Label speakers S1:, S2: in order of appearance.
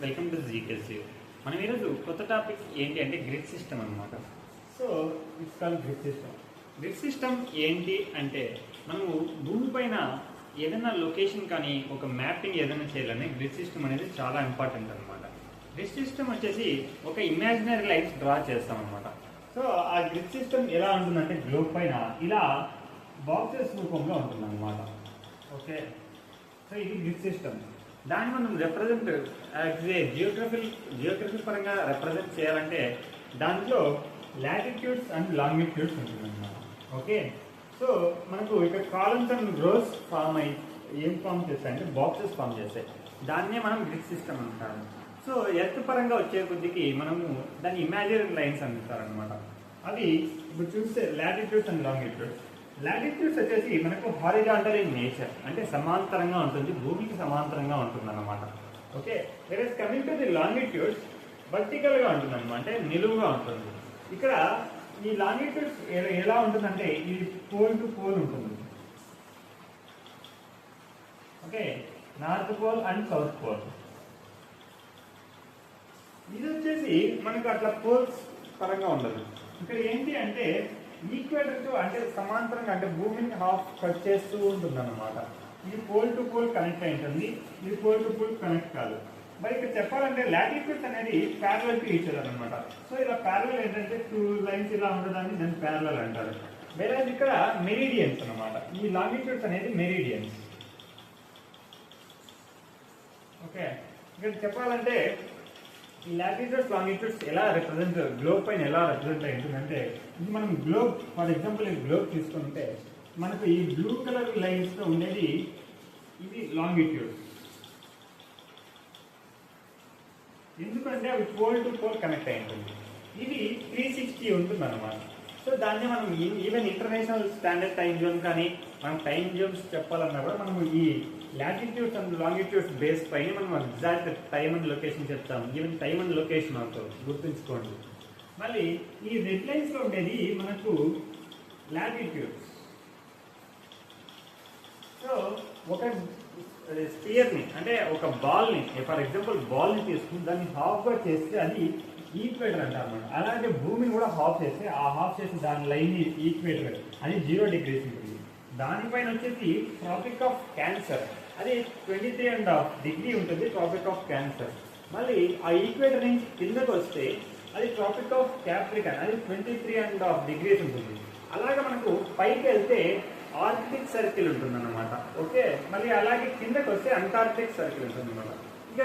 S1: Welcome to జీకేసీ. మనం ఈరోజు కొత్త టాపిక్ ఏంటి అంటే గ్రిడ్ సిస్టమ్ అన్నమాట. So it's call grid system. Grid system ఏంటి అంటే మనము భూమిపైన ఏదైనా లొకేషన్ కానీ ఒక మ్యాపింగ్ ఏదైనా చేయాలని గ్రిడ్ సిస్టమ్ అనేది చాలా ఇంపార్టెంట్ అనమాట గ్రిడ్ సిస్టమ్ వచ్చేసి ఒక ఇమాజినరీ లైన్స్ డ్రా చేస్తాం అనమాట సో ఆ గ్రిడ్ సిస్టమ్ ఎలా ఉంటుందంటే గ్లోబ్ పైన ఇలా బాక్సెస్ రూపంలో ఉంటుందన్నమాట. ఓకే? సో ఇది గ్రిడ్ సిస్టమ్. దాన్ని మనం రిప్రజెంట్ జియోగ్రఫిల్ జియోగ్రఫిల్ పరంగా రిప్రజెంట్ చేయాలంటే దాంట్లో లాటిట్యూడ్స్ అండ్ లాంగిట్యూడ్స్ ఉంటుందన్నమాట. ఓకే సో మనకు ఇక్కడ కాలమ్స్ అండ్ రోస్ ఫామ్ అయి ఏం ఫామ్ చేస్తాయంటే బాక్సెస్ ఫామ్ చేస్తాయి. దాన్నే మనం గ్రిడ్ సిస్టమ్ అంటాము సో ఎర్త్ పరంగా వచ్చే కొద్దికి మనము దాన్ని ఇమాజినరీ లైన్స్ అంటారనమాట అవి ఇప్పుడు చూస్తే లాటిట్యూడ్స్ అండ్ లాంగిట్యూడ్స్ లాటిట్యూడ్స్ వచ్చేసి మనకు హారిజాంటల్ ఇన్ నేచర్ అంటే సమాంతరంగా ఉంటుంది భూమికి సమాంతరంగా ఉంటుంది అనమాట okay versus coming to the longitudes వర్టికల్గా ఉంటుంది అనమాట అంటే నిలువుగా ఉంటుంది. ఇక్కడ ఈ లాంగిట్యూడ్స్ ఎలా ఉంటుందంటే ఇది పోల్ టు పోల్ ఉంటుంది. Okay? North pole and south pole ఇది వచ్చేసి మనకు అట్లా పోల్స్ పరంగా ఉండదు. ఇక్కడ ఏంటి అంటే ఈక్వేటర్ టు అంటే సమాంతరంగా అంటే భూమిని హాఫ్ కట్ చేస్తూ ఉంటుంది అనమాట ఇది పోల్ టు పోల్ కనెక్ట్ అయింటుంది ఇది పోల్ టు పోల్ కనెక్ట్ కాదు. మరి ఇక్కడ చెప్పాలంటే లాటిట్యూడ్స్ అనేది ప్యారలల్ టు ఈచ్ అనమాట సో ఇలా ప్యారలల్ ఏంటంటే టూ లైన్స్ ఇలా ఉండడాన్ని దాన్ని ప్యారలల్ అంటారు. వేరే ఇక్కడ మెరీడియన్స్ అనమాట ఈ లాంగిట్యూడ్స్ అనేది మెరీడియన్స్ ఓకే ఇక్కడ చెప్పాలంటే ఈ లాటిట్యూడ్స్ లాంగిట్యూడ్స్ ఎలా రిప్రజెంట్ గ్లోబ్ పైన ఎలా రిప్రజెంట్ అయి ఇది మనం గ్లోబ్ ఫర్ ఎగ్జాంపుల్ ఈ గ్లోబ్ తీసుకుంటే మనకు ఈ బ్లూ కలర్ లైన్స్లో ఉండేది ఇది లాంగిట్యూడ్ ఎందుకంటే అవి పోల్ టు పోల్ కనెక్ట్ అయి ఉంటుంది. ఇది త్రీ సిక్స్టీ ఉంటుంది అన్నమాట సో దాన్ని మనం even international standard time zone కానీ మనం టైం జోన్స్ చెప్పాలన్నా కూడా మనం ఈ లాటిట్యూడ్స్ అండ్ లాంగిట్యూడ్స్ బేస్ పైన మనం ఎగ్జాక్ట్ టైం అండ్ లొకేషన్ చెప్తాం. ఈవెన్ టైం అండ్ లొకేషన్ అవుతుంది గుర్తుంచుకోండి. మళ్ళీ ఈ రెడ్ లైన్స్లో ఉండేది మనకు లాటిట్యూడ్స్ సో ఒక స్పియర్ని అంటే ఒక బాల్ని ఫర్ ఎగ్జాంపుల్ బాల్ని తీసుకుని దాన్ని హాఫ్గా చేస్తే అది ఈక్వేటర్ అంటారు అనమాట అలాగే భూమిని కూడా హాఫ్ చేస్తే ఆ హాఫ్ చేసి దాని లైన్ ఈక్వేటర్ అది జీరో డిగ్రీస్ ఉంటుంది. దానిపైన వచ్చేసి ట్రాపిక్ ఆఫ్ క్యాన్సర్ అది twenty three and half degree ఉంటుంది ట్రాపిక్ ఆఫ్ క్యాన్సర్ మళ్ళీ ఆ ఈక్వేటర్ నుంచి కిందకు వస్తే అది ట్రాపిక్ ఆఫ్ క్యాప్రికన్ అది twenty three and half degrees ఉంటుంది. అలాగే మనకు పైకి వెళ్తే ఆర్కిటిక్ సర్కిల్ ఉంటుంది అనమాట ఓకే మళ్ళీ అలాగే కిందకి వస్తే అంటార్కిటిక్ సర్కిల్ ఉంటుంది అనమాట ఇంకా